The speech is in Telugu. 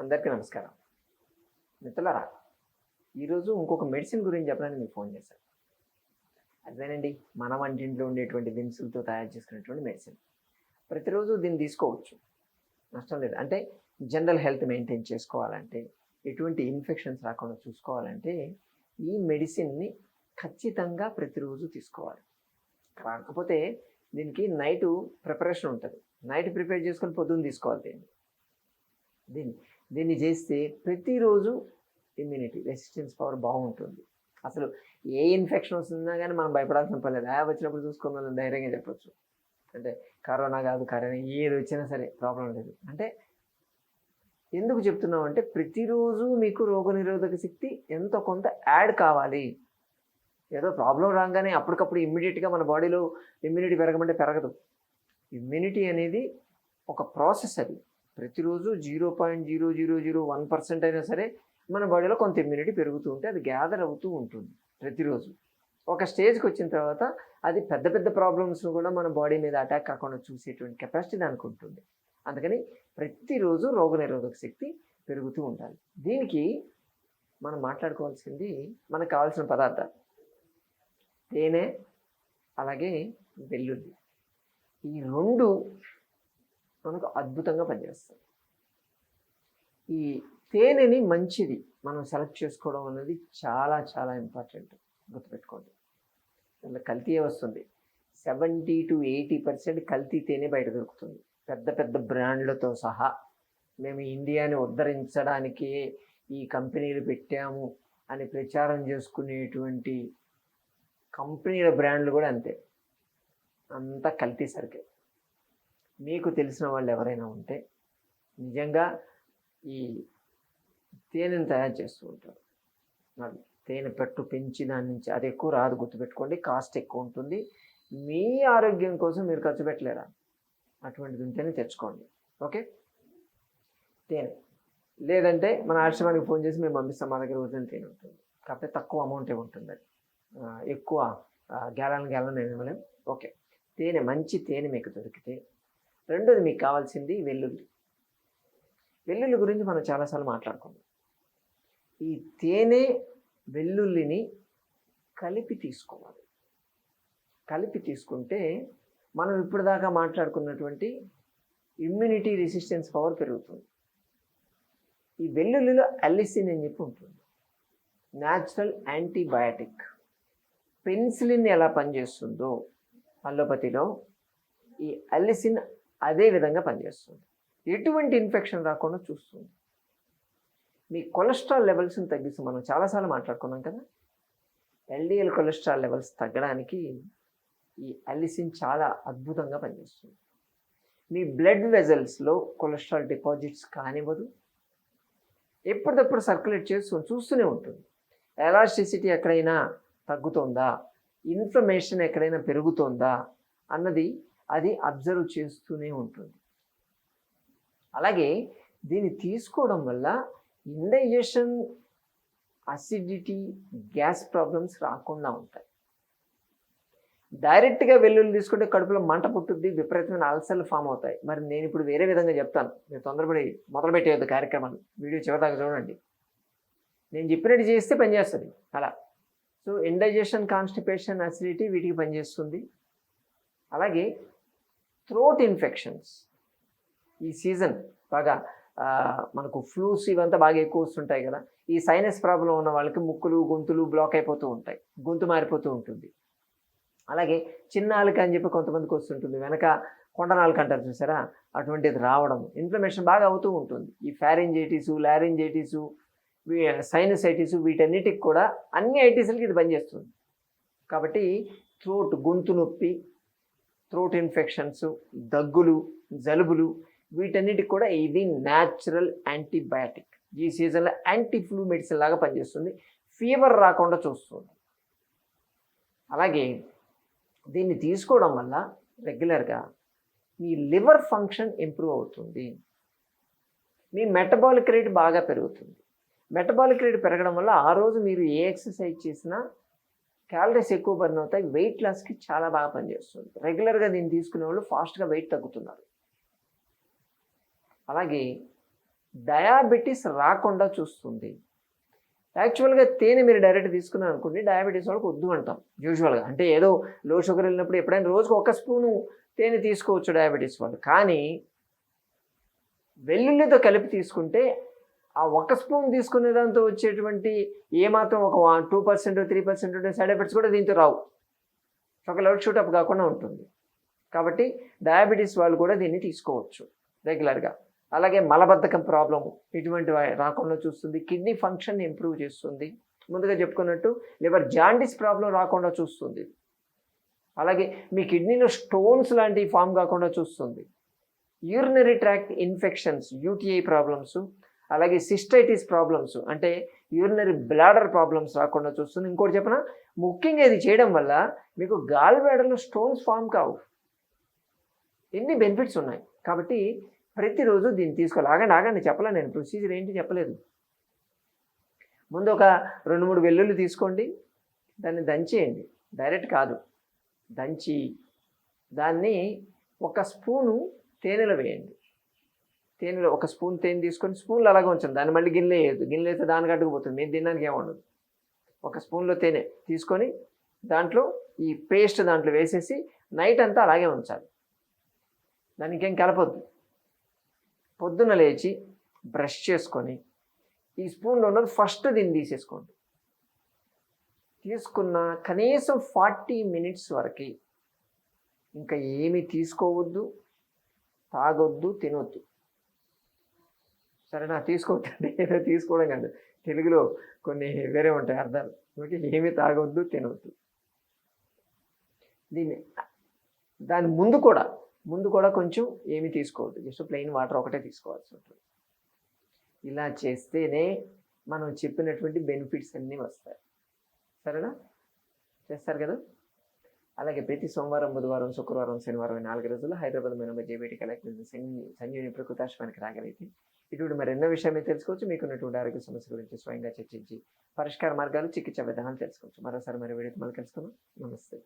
అందరికీ నమస్కారం. మిత్రులరా ఈరోజు ఇంకొక మెడిసిన్ గురించి చెప్పడానికి మీకు ఫోన్ చేశాను. అదేనండి మన వంటింట్లో ఉండేటువంటి దినుసులతో తయారు చేసుకునేటువంటి మెడిసిన్. ప్రతిరోజు దీన్ని తీసుకోవచ్చు. నష్టం లేదు. అంటే జనరల్ హెల్త్ మెయింటైన్ చేసుకోవాలంటే ఎటువంటి ఇన్ఫెక్షన్స్ రాకుండా చూసుకోవాలంటే ఈ మెడిసిన్ని ఖచ్చితంగా ప్రతిరోజు తీసుకోవాలి. కాకపోతే దీనికి నైట్ ప్రిపరేషన్ ఉంటుంది. నైట్ ప్రిపేర్ చేసుకొని పొద్దున్న తీసుకోవాలి దీన్ని. దీన్ని దీన్ని చేస్తే ప్రతిరోజు ఇమ్యూనిటీ రెసిస్టెన్స్ పవర్ బాగుంటుంది. అసలు ఏ ఇన్ఫెక్షన్ వస్తున్నా కానీ మనం భయపడాల్సిన పని లేదు. ఆ వచ్చినప్పుడు చూసుకుని ధైర్యంగా చెప్పొచ్చు. అంటే కరోనా కాదు కరోనా ఏది వచ్చినా సరే ప్రాబ్లం లేదు. అంటే ఎందుకు చెప్తున్నాం అంటే ప్రతిరోజు మీకు రోగనిరోధక శక్తి ఎంతో కొంత యాడ్ కావాలి. ఏదో ప్రాబ్లం రాగానే అప్పటికప్పుడు ఇమ్మీడియట్గా మన బాడీలో ఇమ్యూనిటీ పెరగమంటే పెరగదు. ఇమ్యూనిటీ అనేది ఒక ప్రాసెస్ అది. ప్రతిరోజు zero point zero zero zero one percent అయినా సరే మన బాడీలో కొంత ఇమ్యూనిటీ పెరుగుతూ ఉంటే అది గ్యాదర్ అవుతూ ఉంటుంది ప్రతిరోజు. ఒక స్టేజ్కి వచ్చిన తర్వాత అది పెద్ద పెద్ద ప్రాబ్లమ్స్ను కూడా మన బాడీ మీద అటాక్ కాకుండా చూసేటువంటి కెపాసిటీ దానికి ఉంటుంది. అందుకని ప్రతిరోజు రోగనిరోధక శక్తి పెరుగుతూ ఉండాలి. దీనికి మనం మాట్లాడుకోవాల్సింది మనకు కావాల్సిన పదార్థాలు. తేనె అలాగే వెల్లుల్లి. ఈ రెండు మనకు అద్భుతంగా పనిచేస్తుంది. ఈ తేనెని మంచిది మనం సెలెక్ట్ చేసుకోవడం అనేది చాలా చాలా ఇంపార్టెంట్ గుర్తుపెట్టుకోండి. అందులో కల్తీయే వస్తుంది? సెవెంటీ టు ఎయిటీ పర్సెంట్ కల్తీ తేనె బయట దొరుకుతుంది. పెద్ద పెద్ద బ్రాండ్లతో సహా మేము ఇండియాని ఉద్ధరించడానికి ఈ కంపెనీలు పెట్టాము అని ప్రచారం చేసుకునేటువంటి కంపెనీల బ్రాండ్లు కూడా అంతే. అంతా కల్తీ సరికే. మీకు తెలిసిన వాళ్ళు ఎవరైనా ఉంటే నిజంగా ఈ తేనెను తయారు చేస్తూ ఉంటారు. తేనె పెట్టు పెంచి దాని నుంచి అది ఎక్కువ రాదు గుర్తుపెట్టుకోండి. కాస్ట్ ఎక్కువ ఉంటుంది. మీ ఆరోగ్యం కోసం మీరు ఖర్చు పెట్టలేరా? అటువంటిది ఉంటేనే తెచ్చుకోండి. ఓకే? తేనె. లేదంటే మన ఆశ్రమానికి ఫోన్ చేసి మేము పంపిస్తాం. మా దగ్గర వదిలిన తేనె ఉంటుంది. కాకపోతే తక్కువ అమౌంటే ఉంటుంది అది. ఎక్కువ గ్యాలన్ గ్యాలన్ ఏమి ఇవ్వలేం. ఓకే. తేనె మంచి తేనె మీకు దొరికితే రెండోది మీకు కావాల్సింది వెల్లుల్లి. వెల్లుల్లి గురించి మనం చాలాసార్లు మాట్లాడుకున్నాం. ఈ తేనె వెల్లుల్లిని కలిపి తీసుకోవాలి. కలిపి తీసుకుంటే మనం ఇప్పటిదాకా మాట్లాడుకున్నటువంటి ఇమ్యూనిటీ రెసిస్టెన్స్ పవర్ పెరుగుతుంది. ఈ వెల్లుల్లిలో అలిసిన్ అని చెప్పి ఉంటుంది. న్యాచురల్ యాంటీబయాటిక్ పెన్సిలిన్ ఎలా పనిచేస్తుందో అల్లోపతిలో ఈ అలిసిన్ అదే విధంగా పనిచేస్తుంది. ఎటువంటి ఇన్ఫెక్షన్ రాకుండా చూస్తుంది. మీ కొలెస్ట్రాల్ లెవెల్స్ని తగ్గిస్తూ మనం చాలాసార్లు మాట్లాడుకున్నాం కదా. ఎల్డిఎల్ కొలెస్ట్రాల్ లెవెల్స్ తగ్గడానికి ఈ అలిసిన్ చాలా అద్భుతంగా పనిచేస్తుంది. మీ బ్లడ్ వెజల్స్లో కొలెస్ట్రాల్ డిపాజిట్స్ కానివ్వదు. ఎప్పటికప్పుడు సర్క్యులేట్ చేస్తూ చూస్తూనే ఉంటుంది. ఎలాస్టిసిటీ ఎక్కడైనా తగ్గుతుందా? ఇన్ఫ్లమేషన్ ఎక్కడైనా పెరుగుతుందా? అన్నది అది అబ్జర్వ్ చేస్తూనే ఉంటుంది. అలాగే దీన్ని తీసుకోవడం వల్ల ఇండైజెషన్ అసిడిటీ గ్యాస్ ప్రాబ్లమ్స్ రాకుండా ఉంటాయి. డైరెక్ట్గా వెల్లుల్లి తీసుకుంటే కడుపులో మంట పుట్టుద్ది విపరీతమైన అల్సర్లు ఫామ్ అవుతాయి. మరి నేను ఇప్పుడు వేరే విధంగా చెప్తాను. మీరు తొందరపడి మొదలు కార్యక్రమాన్ని. కార్యక్రమాలు వీడియో చివరిదాకా చూడండి. నేను చెప్పినట్టు చేస్తే పనిచేస్తుంది. అలా. సో ఇండైజెషన్ కాన్స్టిపేషన్ అసిడిటీ వీటికి పనిచేస్తుంది. అలాగే థ్రోట్ ఇన్ఫెక్షన్స్ ఈ సీజన్ బాగా మనకు ఫ్లూస్ ఇవంతా బాగా ఎక్కువ వస్తుంటాయి కదా. ఈ సైనస్ ప్రాబ్లం ఉన్న వాళ్ళకి ముక్కులు గొంతులు బ్లాక్ అయిపోతూ ఉంటాయి. గొంతు మారిపోతూ ఉంటుంది. అలాగే చిన్న నాలుక అని చెప్పి కొంతమందికి వస్తుంటుంది. వెనక కొండ నాలుక అంటారు చూసారా? అటువంటిది రావడం ఇన్ఫ్లమేషన్ బాగా అవుతూ ఉంటుంది. ఈ ఫ్యారింజైటిసు లారింజైటిసు సైనసైటిస్ వీటన్నిటికి కూడా అన్ని ఐటీస్లకి ఇది పనిచేస్తుంది. కాబట్టి థ్రోట్ గొంతు నొప్పి థ్రోట్ ఇన్ఫెక్షన్స్ దగ్గులు జలుబులు వీటన్నిటికి కూడా ఇది న్యాచురల్ యాంటీబయాటిక్ ఈ సీజన్లో యాంటీ ఫ్లూ మెడిసిన్ లాగా పనిచేస్తుంది. ఫీవర్ రాకుండా చూస్తుంది. అలాగే దీన్ని తీసుకోవడం వల్ల రెగ్యులర్గా మీ లివర్ ఫంక్షన్ ఇంప్రూవ్ అవుతుంది. మీ మెటబాలిక్ రేట్ బాగా పెరుగుతుంది. మెటబాలిక్ రేట్ పెరగడం వల్ల ఆ రోజు మీరు ఏ ఎక్సర్సైజ్ చేసినా క్యాలరీస్ ఎక్కువ బర్న్ అవుతాయి వెయిట్ లాస్కి చాలా బాగా పనిచేస్తుంది. రెగ్యులర్గా దీన్ని తీసుకునే వాళ్ళు ఫాస్ట్గా వెయిట్ తగ్గుతున్నారు. అలాగే డయాబెటీస్ రాకుండా చూస్తుంది. యాక్చువల్గా తేనె మీరు డైరెక్ట్ తీసుకున్నారు అనుకోండి డయాబెటీస్ వాళ్ళకి వద్దు అంటాం యూజువల్గా అంటే ఏదో లో షుగర్ వెళ్ళినప్పుడు ఎప్పుడైనా రోజుకు ఒక స్పూను తేనె తీసుకోవచ్చు డయాబెటీస్ వాళ్ళు. కానీ వెల్లుల్లితో కలిపి తీసుకుంటే ఆ ఒక స్పూన్ తీసుకునే దాంతో వచ్చేటువంటి ఏమాత్రం ఒక టూ పర్సెంట్ త్రీ పర్సెంట్ ఉండే సైడ్ ఎఫెక్ట్స్ కూడా దీంతో రావు. ఒక లెవెల్ షూటప్ కాకుండా ఉంటుంది. కాబట్టి డయాబెటీస్ వాళ్ళు కూడా దీన్ని తీసుకోవచ్చు రెగ్యులర్గా. అలాగే మలబద్ధకం ప్రాబ్లం ఇటువంటి రాకుండా చూస్తుంది. కిడ్నీ ఫంక్షన్ ఇంప్రూవ్ చేస్తుంది. ముందుగా చెప్పుకున్నట్టు లివర్ జాండిస్ ప్రాబ్లం రాకుండా చూస్తుంది. అలాగే మీ కిడ్నీలో స్టోన్స్ లాంటివి ఫామ్ కాకుండా చూస్తుంది. Urinary tract infections UTI problems అలాగే సిస్టైటిస్ ప్రాబ్లమ్స్ అంటే యూరినరీ బ్లాడర్ ప్రాబ్లమ్స్ రాకుండా చూస్తుంది. ఇంకోటి చెప్పిన ముఖ్యంగా ఇది చేయడం వల్ల మీకు గాల్ బ్లాడర్లో స్టోన్స్ ఫామ్ కావు. ఎన్ని బెనిఫిట్స్ ఉన్నాయి? కాబట్టి ప్రతిరోజు దీన్ని తీసుకోవాలి. ఆగండి ఆగండి చెప్పలే నేను. ప్రొసీజర్ ఏంటి చెప్పలేదు. ముందు ఒక రెండు మూడు వెల్లుల్లి తీసుకోండి. దాన్ని దంచేయండి. డైరెక్ట్ కాదు. దంచి దాన్ని ఒక స్పూను తేనెలో వేయండి. తేనెలో ఒక స్పూన్ తేనె తీసుకొని స్పూన్లో అలాగే ఉంచండి దాన్ని మళ్ళీ గిన్నె వేయద్దు. గిన్నె అయితే దానికి అడ్డుకుపోతుంది మీరు తినడానికి ఏముండదు ఒక స్పూన్లో తేనె తీసుకొని దాంట్లో ఈ పేస్ట్ దాంట్లో వేసేసి నైట్ అంతా అలాగే ఉంచాలి. దానికి ఏం కలపొద్దు. పొద్దున్న లేచి బ్రష్ చేసుకొని ఈ స్పూన్లో ఉన్నది ఫస్ట్ దీన్ని తీసేసుకోండి. తీసుకున్న కనీసం ఫార్టీ మినిట్స్ వరకు ఇంకా ఏమీ తీసుకోవద్దు తాగొద్దు తినొద్దు. సరేనా తీసుకోవద్దండి ఏదో తీసుకోవడం కాదు. తెలుగులో కొన్ని వేరే ఉంటాయి అర్థాలు. ఓకే ఏమీ తాగొద్దు తినవద్దు దీన్ని దాని ముందు కూడా ముందు కూడా కొంచెం ఏమీ తీసుకోవద్దు. జస్ట్ ప్లెయిన్ వాటర్ ఒకటే తీసుకోవాల్సి ఉంటుంది. ఇలా చేస్తేనే మనం చెప్పినటువంటి బెనిఫిట్స్ అన్నీ వస్తాయి. సరేనా? చేస్తారు కదా? అలాగే ప్రతి సోమవారం బుధవారం శుక్రవారం శనివారం నాలుగు రోజుల్లో హైదరాబాద్ మేము జేబీటీ కలెక్ట్ సంజీవిని ప్రకృతాశ్వానికి రాగలిగితే ఇటువంటి మరి ఎన్నో విషయాలు తెలుసుకోవచ్చు మీకు ఉన్నటువంటి ఆరోగ్య సమస్య గురించి స్వయంగా చర్చించి పరిష్కార మార్గాలు చికిత్స విధానాలు తెలుసుకోవచ్చు. మరోసారి మరి వీడియో మళ్ళీ కలుసుకుందాం. నమస్తే.